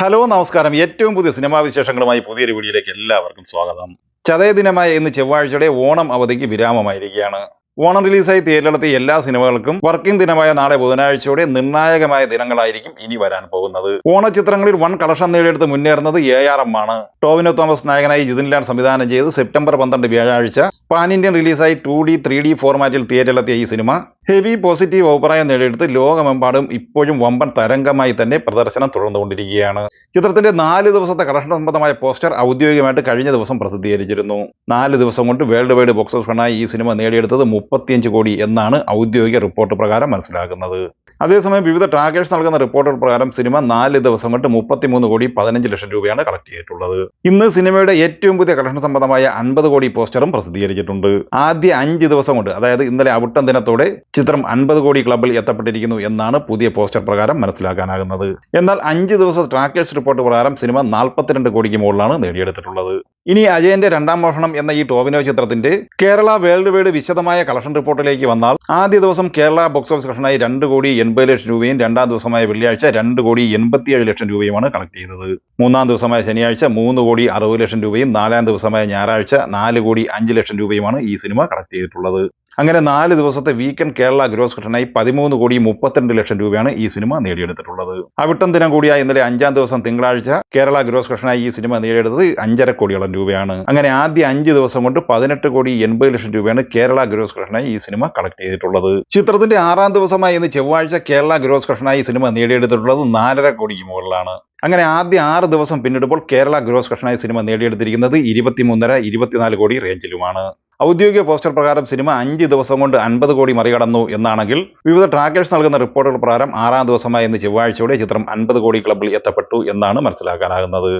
Hello നമസ്കാരം. ഏറ്റവും പുതിയ സിനിമാ വിശേഷങ്ങളുമായി പുതിയൊരു വീഡിയോയിലേക്ക് എല്ലാവർക്കും സ്വാഗതം. ചതയ ദിനമായ ഇന്ന് ചൊവ്വാഴ്ചയുടെ ഓണം അവധിക്ക് വിരാമമായിരിക്കുകയാണ്. ഓണം റിലീസായി തിയേറ്ററിലെത്തിയ എല്ലാ സിനിമകൾക്കും വർക്കിംഗ് ദിനമായ നാളെ ബുധനാഴ്ചയോടെ നിർണായകമായ ദിനങ്ങളായിരിക്കും ഇനി വരാൻ പോകുന്നത്. ഓണചിത്രങ്ങളിൽ വൺ കളക്ഷൻ നേടിയെടുത്ത് മുന്നേറുന്നത് എ ആർ എം ആണ്. ടോവിനോ തോമസ് നായകനായി ജിതിൻ ലാൽ സംവിധാനം ചെയ്ത് സെപ്റ്റംബർ പന്ത്രണ്ട് വ്യാഴാഴ്ച പാൻ ഇന്ത്യൻ റിലീസായി ടു ഡി ത്രീ ഡി ഫോർമാറ്റിൽ തിയേറ്ററിലെത്തിയ ഈ സിനിമ ഹെവി പോസിറ്റീവ് അഭിപ്രായം നേടിയെടുത്ത് ലോകമെമ്പാടും ഇപ്പോഴും വമ്പൻ തരംഗമായി തന്നെ പ്രദർശനം തുടർന്നുകൊണ്ടിരിക്കുകയാണ്. ചിത്രത്തിന്റെ നാല് ദിവസത്തെ കളക്ഷൻ സംബന്ധമായ പോസ്റ്റർ ഔദ്യോഗികമായിട്ട് കഴിഞ്ഞ ദിവസം പ്രസിദ്ധീകരിച്ചിരുന്നു. നാല് ദിവസം കൊണ്ട് വേൾഡ് വൈഡ് ബോക്സ് ഓഫീസിനായി ഈ സിനിമ നേടിയെടുത്തത് മുപ്പത്തിയഞ്ച് കോടി എന്നാണ് ഔദ്യോഗിക റിപ്പോർട്ട് പ്രകാരം മനസ്സിലാക്കുന്നത്. അതേസമയം വിവിധ ട്രാക്കേഴ്സ് നൽകുന്ന റിപ്പോർട്ടുകൾ പ്രകാരം സിനിമ നാല് ദിവസം കൊണ്ട് മുപ്പത്തിമൂന്ന് കോടി പതിനഞ്ച് ലക്ഷം രൂപയാണ് കളക്ട് ചെയ്തിട്ടുള്ളത്. ഇന്ന് സിനിമയുടെ ഏറ്റവും പുതിയ കളക്ഷൻ സംബന്ധമായ അൻപത് കോടി പോസ്റ്ററും പ്രസിദ്ധീകരിച്ചിട്ടുണ്ട്. ആദ്യ അഞ്ച് ദിവസം കൊണ്ട് അതായത് ഇന്നലെ അവിട്ടം ദിനത്തോടെ ചിത്രം അൻപത് കോടി ക്ലബിൽ എത്തപ്പെട്ടിരിക്കുന്നു എന്നാണ് പുതിയ പോസ്റ്റർ പ്രകാരം മനസ്സിലാക്കാനാകുന്നത്. എന്നാൽ അഞ്ച് ദിവസത്തെ ട്രാക്കേഴ്സ് റിപ്പോർട്ട് പ്രകാരം സിനിമ നാൽപ്പത്തിരണ്ട് കോടിക്ക് മുകളിലാണ് നേടിയെടുത്തിട്ടുള്ളത്. ഇനി അജയന്റെ രണ്ടാം മോഷണം എന്ന ഈ ടോവിനോ ചിത്രത്തിന്റെ കേരള വേൾഡ് വൈഡ് വിശദമായ കളക്ഷൻ റിപ്പോർട്ടിലേക്ക് വന്നാൽ ആദ്യ ദിവസം കേരള ബോക്സ് ഓഫീസ് കളക്ഷനായി രണ്ട് കോടി എൺപത് ലക്ഷം രൂപയും രണ്ടാം ദിവസമായ വെള്ളിയാഴ്ച രണ്ട് കോടി എൺപത്തിയേഴ് ലക്ഷം രൂപയുമാണ് കളക്ട് ചെയ്തത്. മൂന്നാം ദിവസമായ ശനിയാഴ്ച മൂന്ന് കോടി അറുപത് ലക്ഷം രൂപയും നാലാം ദിവസമായ ഞായറാഴ്ച നാല് കോടി അഞ്ച് ലക്ഷം രൂപയുമാണ് ഈ സിനിമ കളക്ട് ചെയ്തിട്ടുള്ളത്. അങ്ങനെ നാല് ദിവസത്തെ വീക്കെൻഡ് കേരള ഗ്രോസ് കളക്ഷനായി പതിമൂന്ന് കോടി മുപ്പത്തിരണ്ട് ലക്ഷം രൂപയാണ് ഈ സിനിമ നേടിയെടുത്തിട്ടുള്ളത്. അവിട്ടം ദിനം കൂടിയായ ഇന്നലെ അഞ്ചാം ദിവസം തിങ്കളാഴ്ച കേരള ഗ്രോസ് കളക്ഷനായി ഈ സിനിമ നേടിയെടുത്തത് അഞ്ചര കോടിയോളം രൂപയാണ്. അങ്ങനെ ആദ്യ അഞ്ച് ദിവസം കൊണ്ട് പതിനെട്ട് കോടി എൺപത് ലക്ഷം രൂപയാണ് കേരള ഗ്രോസ് കളക്ഷനായി ഈ സിനിമ കളക്ട് ചെയ്തിട്ടുള്ളത്. ചിത്രത്തിന്റെ ആറാം ദിവസമായി ഇന്ന് ചൊവ്വാഴ്ച കേരള ഗ്രോസ് ഈ സിനിമ നേടിയെടുത്തിട്ടുള്ളത് നാലര കോടിക്ക് മുകളിലാണ്. അങ്ങനെ ആദ്യ ആറ് ദിവസം പിന്നിടുമ്പോൾ കേരള ഗ്രോസ് കളക്ഷനായി സിനിമ നേടിയെടുത്തിരിക്കുന്നത് ഇരുപത്തിമൂന്നര ഇരുപത്തിനാല് കോടി റേഞ്ചിലുമാണ് ഔദ്യോഗിക പോസ്റ്റർ പ്രകാരം സിനിമ അഞ്ച് ദിവസം കൊണ്ട് അൻപത് കോടി മറികടന്നു എന്നാണെങ്കിൽ വിവിധ ട്രാക്കേഴ്സ് നൽകുന്ന റിപ്പോർട്ടുകൾ പ്രകാരം ആറാം ദിവസമായ ഇന്ന് ചൊവ്വാഴ്ചയോടെ ചിത്രം അൻപത് കോടി ക്ലബിൽ എത്തപ്പെട്ടു എന്നാണ് മനസ്സിലാക്കാനാകുന്നത്.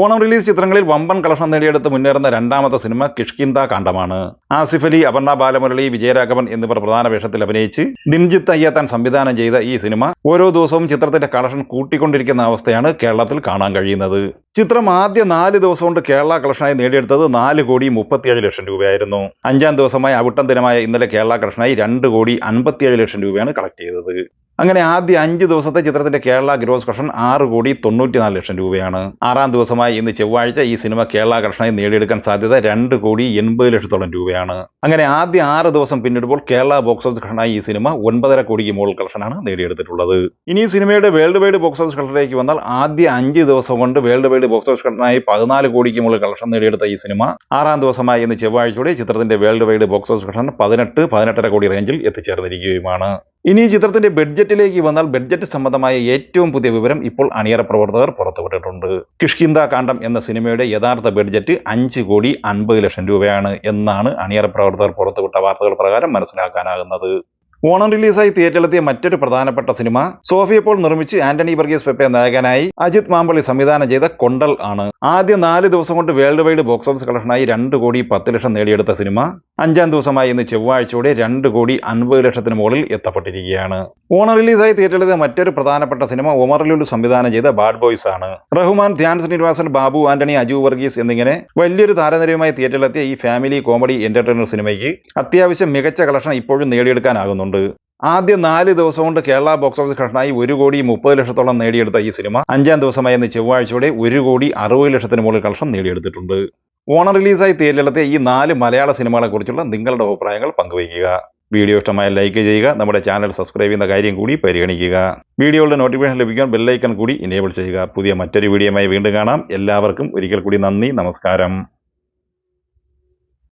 ഓണം റിലീസ് ചിത്രങ്ങളിൽ വമ്പൻ കളക്ഷൻ നേടിയെടുത്ത് മുന്നേറുന്ന രണ്ടാമത്തെ സിനിമ കിഷ്കിന്ത കാണ്ഡമാണ്. ആസിഫ് അലി അപർണ ബാലമുരളി വിജയരാഘവൻ എന്നിവർ പ്രധാന വേഷത്തിൽ അഭിനയിച്ച് ദിൻജിത്ത് അയ്യത്താൻ സംവിധാനം ചെയ്ത ഈ സിനിമ ഓരോ ദിവസവും ചിത്രത്തിന്റെ കളക്ഷൻ കൂട്ടിക്കൊണ്ടിരിക്കുന്ന അവസ്ഥയാണ് കേരളത്തിൽ കാണാൻ കഴിയുന്നത്. ചിത്രം ആദ്യ നാല് ദിവസം കൊണ്ട് കേരള കളക്ഷനായി നേടിയെടുത്തത് നാല് കോടി മുപ്പത്തിയേഴ് ലക്ഷം രൂപയായിരുന്നു. അഞ്ചാം ദിവസമായ അവിട്ടം ദിനമായ ഇന്നലെ കേരള കളക്ഷനായി രണ്ട് കോടി അൻപത്തിയേഴ് ലക്ഷം രൂപയാണ് കളക്ട് ചെയ്തത്. അങ്ങനെ ആദ്യ അഞ്ച് ദിവസത്തെ ചിത്രത്തിന്റെ കേരള ഗ്രോസ് കളക്ഷൻ ആറ് കോടി തൊണ്ണൂറ്റിനാല് ലക്ഷം രൂപയാണ്. ആറാം ദിവസമായി ഇന്ന് ചൊവ്വാഴ്ച ഈ സിനിമ കേരള കളക്ഷനായി നേടിയെടുക്കാൻ സാധ്യത രണ്ട് കോടി എൺപത് ലക്ഷത്തോളം രൂപയാണ്. അങ്ങനെ ആദ്യ ആറ് ദിവസം പിന്നിടുമ്പോൾ കേരള ബോക്സ് ഓഫീസ് കളക്ഷനായി ഈ സിനിമ ഒൻപതര കോടിക്ക് മുകൾ കളക്ഷനാണ് നേടിയെടുത്തിട്ടുള്ളത്. ഇനി സിനിമയുടെ വേൾഡ് വൈഡ് ബോക്സ് ഓഫീസ് കളക്ഷനിലേക്ക് വന്നാൽ ആദ്യ അഞ്ച് ദിവസം കൊണ്ട് വേൾഡ് വൈഡ് ബോക്സ് ഓഫീസ് കളക്ഷനായി പതിനാല് കോടിക്ക് മുകളിൽ കളക്ഷൻ നേടിയെടുത്ത ഈ സിനിമ ആറാം ദിവസമായി ഇന്ന് ചൊവ്വാഴ്ചയോടെ ചിത്രത്തിന്റെ world wide box office collection പതിനെട്ട് പതിനെട്ടര കോടി റേഞ്ചിൽ എത്തിച്ചേർന്നിരിക്കുകയുമാണ്. ഇനി ഈ ചിത്രത്തിന്റെ ബഡ്ജറ്റിലേക്ക് വന്നാൽ ബഡ്ജറ്റ് സംബന്ധമായ ഏറ്റവും പുതിയ വിവരം ഇപ്പോൾ അണിയറ പ്രവർത്തകർ പുറത്തുവിട്ടിട്ടുണ്ട്. കിഷ്കിന്ത കാണ്ഡം എന്ന സിനിമയുടെ യഥാർത്ഥ ബഡ്ജറ്റ് അഞ്ച് കോടി അൻപത് ലക്ഷം രൂപയാണ് എന്നാണ് അണിയറ പ്രവർത്തകർ പുറത്തുവിട്ട വാർത്തകൾ പ്രകാരം മനസ്സിലാക്കാനാകുന്നത്. ഓണം റിലീസായി തിയേറ്ററിലെത്തിയ മറ്റൊരു പ്രധാനപ്പെട്ട സിനിമ സോഫിയ പോൾ നിർമ്മിച്ച് ആന്റണി വർഗീസ് പെപ്പെ നായകനായി അജിത് മാമ്പള്ളി സംവിധാനം ചെയ്ത കൊണ്ടൽ ആണ്. ആദ്യ നാല് ദിവസം കൊണ്ട് വേൾഡ് വൈഡ് ബോക്സ് ഓഫീസ് കളക്ഷനായി രണ്ട് കോടി പത്ത് ലക്ഷം നേടിയെടുത്ത സിനിമ അഞ്ചാം ദിവസമായി ഇന്ന് ചൊവ്വാഴ്ചയോടെ രണ്ട് കോടി അൻപത് ലക്ഷത്തിന് മുകളിൽ എത്തപ്പെട്ടിരിക്കുകയാണ്. ഓണർ റിലീസായി തിയേറ്ററിലെ മറ്റൊരു പ്രധാനപ്പെട്ട സിനിമ ഒമർ സംവിധാനം ചെയ്ത ബാഡ് ബോയ്സ് ആണ്. റഹ്മാൻ ധ്യാൻ ശ്രീനിവാസൻ ബാബു ആന്റണി അജു വർഗീസ് എന്നിങ്ങനെ വലിയൊരു താരനിരയുമായി തിയേറ്ററിലെത്തിയ ഈ ഫാമിലി കോമഡി എന്റർടൈനർ സിനിമയ്ക്ക് അത്യാവശ്യം മികച്ച കളക്ഷൻ ഇപ്പോഴും നേടിയെടുക്കാനാകുന്നുണ്ട്. ആദ്യ നാല് ദിവസം കൊണ്ട് കേരള ബോക്സ് ഓഫീസ് കളക്ഷനായി ഒരു കോടി മുപ്പത് ലക്ഷത്തോളം നേടിയെടുത്ത ഈ സിനിമ അഞ്ചാം ദിവസമായ ഇന്ന് ചൊവ്വാഴ്ചയോടെ ഒരു കോടി അറുപത് ലക്ഷത്തിന് മുകളിൽ കളക്ഷൻ നേടിയെടുത്തിട്ടുണ്ട്. ഓണം റിലീസായി തിയേറ്ററിലെത്തിയ ഈ നാല് മലയാള സിനിമകളെ കുറിച്ചുള്ള നിങ്ങളുടെ അഭിപ്രായങ്ങൾ പങ്കുവയ്ക്കുക. വീഡിയോ ഇഷ്ടമായ ലൈക്ക് ചെയ്യുക നമ്മുടെ ചാനൽ സബ്സ്ക്രൈബ് ചെയ്യുന്ന കാര്യം കൂടി പരിഗണിക്കുക. വീഡിയോയുടെ നോട്ടിഫിക്കേഷൻ ലഭിക്കാൻ ബെല്ലൈക്കൺ കൂടി എനേബിൾ ചെയ്യുക. പുതിയ മറ്റൊരു വീഡിയോയുമായി വീണ്ടും കാണാം. എല്ലാവർക്കും ഒരിക്കൽ കൂടി നന്ദി നമസ്കാരം.